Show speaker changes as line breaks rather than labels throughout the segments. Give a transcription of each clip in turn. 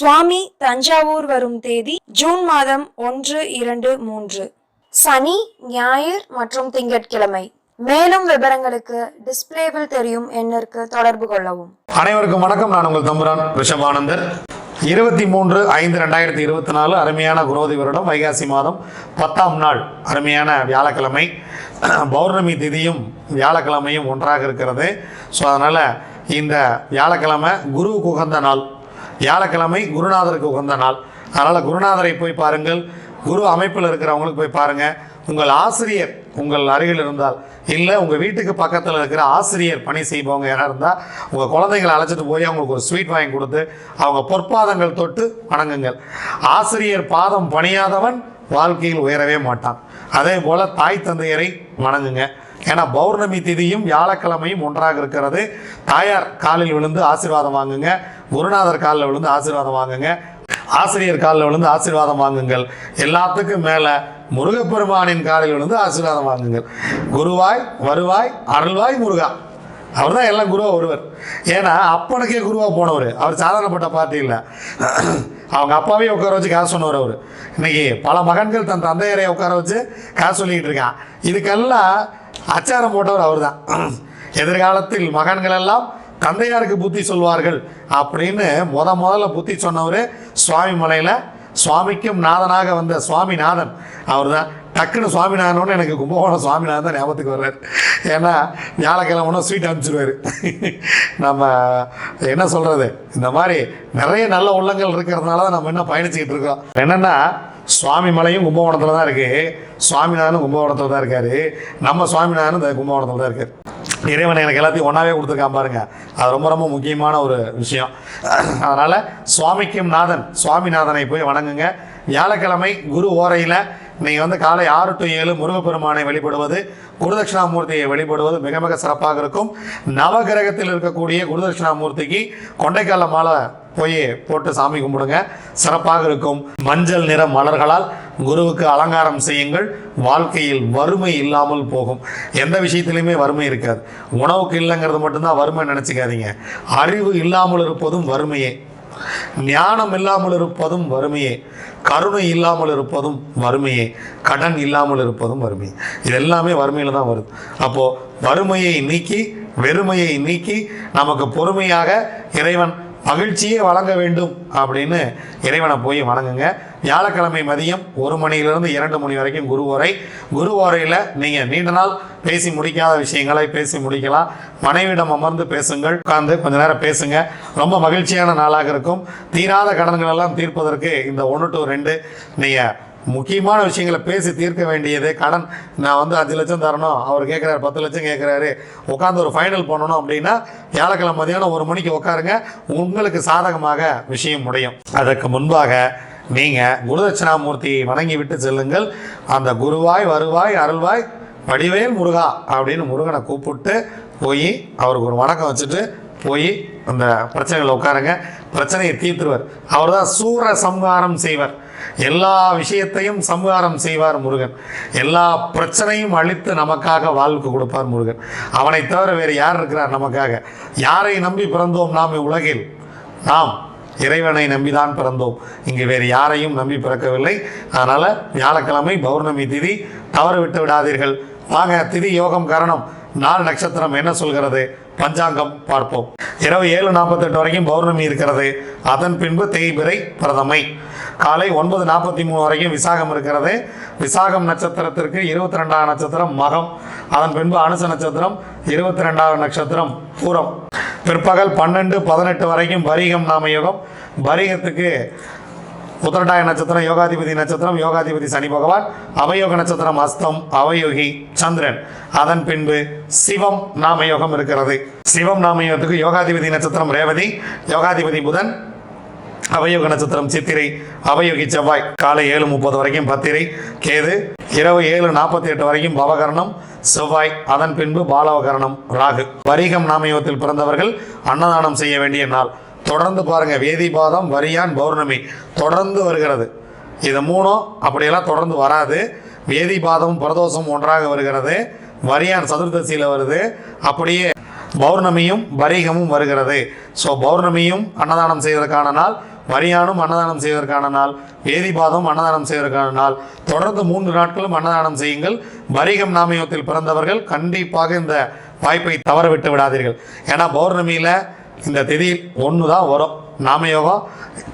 சுவாமி தஞ்சாவூர் வரும் தேதி ஜூன் மாதம் ஒன்று இரண்டு மூன்று. சனி ஞாயிறு மற்றும் திங்கட்கிழமை. மேலும் விவரங்களுக்கு டிஸ்பிளேவில் தெரியும் எண்ணிற்கு தொடர்பு கொள்ளவும்.
அனைவருக்கும் வணக்கம். நான் உங்கள் தம்புரான் ரிஷபானந்தர் இருபத்தி மூன்று ஐந்து ரெண்டாயிரத்தி இருபத்தி நாலு அருமையான குரோதி வருடம் வைகாசி மாதம் பத்தாம் நாள் அருமையான வியாழக்கிழமை. பௌர்ணமி திதியும் வியாழக்கிழமையும் ஒன்றாக இருக்கிறது. ஸோ அதனால் இந்த வியாழக்கிழமை குரு உகந்த நாள். வியாழக்கிழமை குருநாதருக்கு உகந்த நாள். அதனால் குருநாதரை போய் பாருங்கள். குரு அமைப்பில் இருக்கிறவங்களுக்கு போய் பாருங்கள் உங்கள் ஆசிரியர் உங்கள் அருகில் இருந்தால் இல்லை உங்கள் வீட்டுக்கு பக்கத்தில் இருக்கிற ஆசிரியர் பணி செய்பவங்க யாராக இருந்தால் உங்கள் குழந்தைங்களை அழைச்சிட்டு போய் அவங்களுக்கு ஒரு ஸ்வீட் வாங்கி கொடுத்து அவங்க பொற்பாதங்கள் தொட்டு வணங்குங்கள். ஆசிரியர் பாதம் பணியாதவன் வாழ்க்கையில் உயரவே மாட்டான். அதே போல் தாய் தந்தையரை வணங்குங்க. ஏன்னா பௌர்ணமி திதியும் வியாழக்கிழமையும் ஒன்றாக இருக்கிறது. தாயார் காலில் விழுந்து ஆசீர்வாதம் வாங்குங்க. குருநாதர் காலில் விழுந்து ஆசீர்வாதம் வாங்குங்க. ஆசிரியர் காலில் விழுந்து ஆசீர்வாதம் வாங்குங்கள். எல்லாத்துக்கும் மேலே முருகப்பெருமானின் காலில் விழுந்து ஆசீர்வாதம் வாங்குங்கள். குருவாய் வருவாய் அருள்வாய் முருகா. அவர் தான் எல்லாம் குருவாக ஒருவர். ஏன்னா அப்பனுக்கே குருவாக போனவர். அவர் சாதாரணப்பட்ட பார்ட்டி இல்லை. அவங்க அப்பாவே உட்கார வச்சு காசு சொன்னவர் அவர். இன்னைக்கு பல மகன்கள் தன் தந்தையரை உட்கார வச்சு காசு சொல்லிக்கிட்டு இருக்கான். இதுக்கெல்லாம் அச்சாரம் போட்டவர் அவர் தான் எதிர்காலத்தில் மகன்கள் எல்லாம் தந்தையாருக்கு புத்தி சொல்வார்கள் அப்படின்னு முத முதல்ல புத்தி சொன்னவர் சுவாமி மலையில் சுவாமிக்கும் நாதனாக வந்த சுவாமிநாதன் அவர் தான் டக்குன்னு சுவாமிநாதனோன்னு எனக்கு கும்பகோணம் சுவாமிநாதன் தான் ஞாபகத்துக்கு வர்றார். ஏன்னா வியாழக்கிழமை ஸ்வீட் அனுப்பிச்சிடுவார் நம்ம என்ன சொல்கிறது இந்த மாதிரி நிறைய நல்ல உள்ளங்கள் இருக்கிறதுனால தான் நம்ம இன்னும் பயணிச்சுக்கிட்டு இருக்கோம். என்னென்னா சுவாமி மலையும் கும்பகோணத்தில் தான் இருக்குது சுவாமிநாதனும் கும்பகோணத்தில் தான் இருக்கார். நம்ம சுவாமிநாதனும் இந்த கும்பகோணத்தில் தான் இருக்கார். இறைவன் எனக்கு எல்லாத்தையும் ஒன்றாவே கொடுத்துருக்கான் பாருங்க. அது ரொம்ப ரொம்ப முக்கியமான ஒரு விஷயம். அதனால் சுவாமிக்கும் நாதன் சுவாமிநாதனை போய் வணங்குங்க. வியாழக்கிழமை குரு ஓரையில் நீங்கள் வந்து காலை ஆறு டு ஏழு முருகப்பெருமானை வழிபடுவது குருதட்சிணாமூர்த்தியை வழிபடுவது மிக மிக சிறப்பாக இருக்கும். நவகிரகத்தில் இருக்கக்கூடிய குருதட்சிணாமூர்த்திக்கு கொண்டைக்கால மாலை போய் போட்டு சாமி கும்பிடுங்க. சிறப்பாக இருக்கும். மஞ்சள் நிற மலர்களால் குருவுக்கு அலங்காரம் செய்யுங்கள். வாழ்க்கையில் வறுமை இல்லாமல் போகும். எந்த விஷயத்திலையுமே வறுமை இருக்காது. உணவுக்கு இல்லைங்கிறது மட்டும்தான் வறுமை நினச்சிக்காதீங்க. அறிவு இல்லாமல் இருப்பதும் வறுமையே. ஞானம் இல்லாமல் இருப்பதும் வறுமையே. கருணை இல்லாமல் இருப்பதும் வறுமையே. கடன் இல்லாமல் இருப்பதும் வறுமை இது எல்லாமே வறுமையில் தான் வருது. அப்போது வறுமையை நீக்கி வெறுமையை நீக்கி நமக்கு பொறுமையாக இறைவன் மகிழ்ச்சியே வழங்க வேண்டும் அப்படின்னு இறைவனை போய் வணங்குங்க. வியாழக்கிழமை மதியம் ஒரு மணியிலிருந்து இரண்டு மணி வரைக்கும் குரு ஓரை குரு நீங்கள் நீண்ட நாள் பேசி முடிக்காத விஷயங்களை பேசி முடிக்கலாம். மனைவிடம் அமர்ந்து பேசுங்கள். உட்கார்ந்து கொஞ்ச நேரம் பேசுங்க. ரொம்ப மகிழ்ச்சியான நாளாக இருக்கும். தீராத கடன்கள் எல்லாம் தீர்ப்பதற்கு இந்த ஒன்று டு ரெண்டு நீங்கள் முக்கியமான விஷயங்களை பேசி தீர்க்க வேண்டியது கடன். நான் வந்து அஞ்சு லட்சம் தரணும். அவர் கேட்குறாரு பத்து லட்சம் கேட்குறாரு உட்காந்து ஒரு ஃபைனல் பண்ணணும் அப்படின்னா வியாழக்கிழமை மதியானம் ஒரு மணிக்கு உட்காருங்க. உங்களுக்கு சாதகமாக விஷயம் முடியும். அதற்கு முன்பாக நீங்கள் குருதட்சிணாமூர்த்தியை வணங்கி விட்டு செல்லுங்கள். அந்த குருவாய் வருவாய் அருள்வாய் வடிவேல் முருகா அப்படின்னு முருகனை கூப்பிட்டு போய் அவருக்கு ஒரு வணக்கம் வச்சுட்டு போய் அந்த பிரச்சனைகளை உட்காருங்க. பிரச்சனையை தீர்த்துருவார். அவர் தான் சூர சம்ஹாரம் செய்வர். எல்லா விஷயத்தையும் சம்ஹாரம் செய்வார் முருகன். எல்லா பிரச்சனையும் அழித்து நமக்காக வாழ்வுக்கு கொடுப்பார் முருகன். அவனை தவிர வேறு யார் இருக்கிறார் நமக்காக? யாரை நம்பி பிறந்தோம் நாம் உலகில் நாம். இறைவனை நம்பிதான் பிறந்தோம். இங்கு வேறு யாரையும் நம்பி பிறக்கவில்லை. அதனால் வியாழக்கிழமை பௌர்ணமி திதி தவறு விட்டு விடாதீர்கள். வாங்க திதி யோகம் காரணம். நாள் நட்சத்திரம் என்ன சொல்கிறது? பஞ்சாங்கம் பார்ப்போம். இரவு ஏழு நாற்பத்தெட்டு வரைக்கும் பௌர்ணமி இருக்கிறது. அதன் பின்பு தேய்பிரை பிரதமை. காலை ஒன்பது நாற்பத்தி மூணு வரைக்கும் விசாகம் இருக்கிறது. விசாகம் நட்சத்திரத்திற்கு இருபத்தி ரெண்டாவது நட்சத்திரம் மகம். அதன் பின்பு அனுச நட்சத்திரம் இருபத்தி ரெண்டாவது நட்சத்திரம் பூரம். பிற்பகல் பன்னெண்டு பதினெட்டு வரைக்கும் பரிகம் நாம யோகம். பரிகத்துக்கு உத்தரட்டாய நட்சத்திரம் யோகாதிபதி நட்சத்திரம் யோகாதிபதி சனி பகவான் அவயோக நட்சத்திரம் அஸ்தம் அவயோகி சந்திரன். அதன் பின்பு சிவம் நாமயோகம் இருக்கிறது. சிவம் நாமயோகத்துக்கு யோகாதிபதி நட்சத்திரம் ரேவதி யோகாதிபதி புதன் அவயோக நட்சத்திரம் சித்திரை அவயோகி செவ்வாய் காலை ஏழு முப்பது வரைக்கும் பத்திரை கேது இரவு ஏழு நாற்பத்தி எட்டு வரைக்கும் பவகரணம் செவ்வாய் அதன் பின்பு பாலவகரணம் ராகு. வரிகம் நாமயோகத்தில் பிறந்தவர்கள் அன்னதானம் செய்ய வேண்டிய நாள். தொடர்ந்து பாருங்க வேதிபாதம் வரியான் பௌர்ணமி. தொடர்ந்து வருகிறது. இது மூணும் அப்படியெல்லாம் தொடர்ந்து வராது. வேதிபாதமும் பிரதோஷம் ஒன்றாக வருகிறது. வரியான் சதுர்தசியில் வருது. அப்படியே பௌர்ணமியும் வரிகமும் வருகிறது. ஸோ பௌர்ணமியும் அன்னதானம் செய்வதற்கான நாள். மரியானும் அன்னதானம் செய்வதற்கான நாள் வேதிபாதம் அன்னதானம் செய்வதற்கான நாள். தொடர்ந்து மூன்று நாட்களும் அன்னதானம் செய்யுங்கள். வரிகம் நாமயத்தில் பிறந்தவர்கள் கண்டிப்பாக இந்த வாய்ப்பை தவற விட்டு விடாதீர்கள். ஏன்னா பௌர்ணமியில் இந்த திதி ஒன்று தான் வரும். நாமயோகம்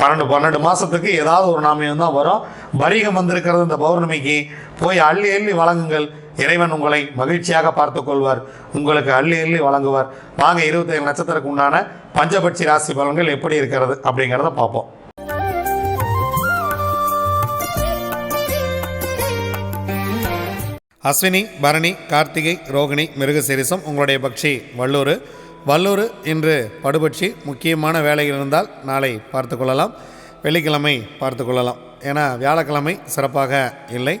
பன்னெண்டு பன்னெண்டு மாதத்துக்கு ஏதாவது ஒரு நாமயம் தான் வரும். வரிகம் வந்திருக்கிறது இந்த பௌர்ணமிக்கு. போய் அள்ளி அள்ளி வழங்குங்கள். இறைவன் உங்களை மகிழ்ச்சியாக பார்த்து கொள்வார் உங்களுக்கு அள்ளி அள்ளி வழங்குவார். வாங்க இருபத்தேழு நட்சத்திரக்கு உண்டான பஞ்சபட்சி ராசி பலன்கள் எப்படி இருக்கிறது அப்படிங்கிறத பார்ப்போம். அஸ்வினி பரணி கார்த்திகை ரோகிணி மிருகசீரிசம் உங்களுடைய பக்ஷி வல்லூர். வல்லூர் இன்று படுபட்சி முக்கியமான வேலைகள் இருந்தால் நாளை பார்த்து கொள்ளலாம். வெள்ளிக்கிழமை பார்த்து கொள்ளலாம். ஏன்னா வியாழக்கிழமை சிறப்பாக இல்லை.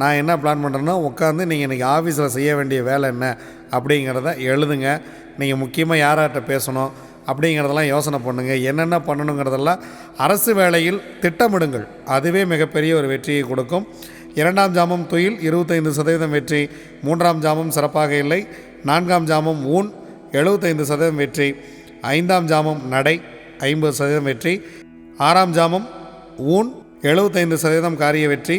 நான் என்ன பிளான் பண்ணுறேன்னா உட்காந்து நீங்கள் இன்றைக்கி ஆஃபீஸில் செய்ய வேண்டிய வேலை என்ன அப்படிங்கிறத எழுதுங்க. நீங்கள் முக்கியமாக யார்கிட்ட பேசணும் அப்படிங்கிறதெல்லாம் யோசனை பண்ணுங்கள் என்னென்ன பண்ணணுங்கிறதெல்லாம் அரசு வேலையில் திட்டமிடுங்கள். அதுவே மிகப்பெரிய ஒரு வெற்றியை கொடுக்கும். இரண்டாம் ஜாமம் துயில் இருபத்தைந்து சதவீதம் வெற்றி. மூன்றாம் ஜாமம் சிறப்பாக இல்லை. நான்காம் ஜாமம் ஊன் எழுபத்தைந்து சதவீதம் வெற்றி. ஐந்தாம் ஜாமம் நடை ஐம்பது சதவீதம் வெற்றி. ஆறாம் ஜாமம் ஊன் எழுபத்தைந்து சதவீதம் காரிய வெற்றி.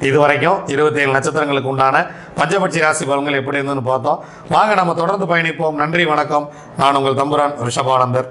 இதுவரைக்கும் இருபத்தி ஏழு நட்சத்திரங்களுக்கு உண்டான பஞ்சபட்சி ராசி பலன்கள் எப்படி இருந்ததுன்னு பார்த்தோம். வாங்க நம்ம தொடர்ந்து பயணிப்போம். நன்றி வணக்கம். நான் உங்கள் தம்புரான் ரிஷபானந்தர்.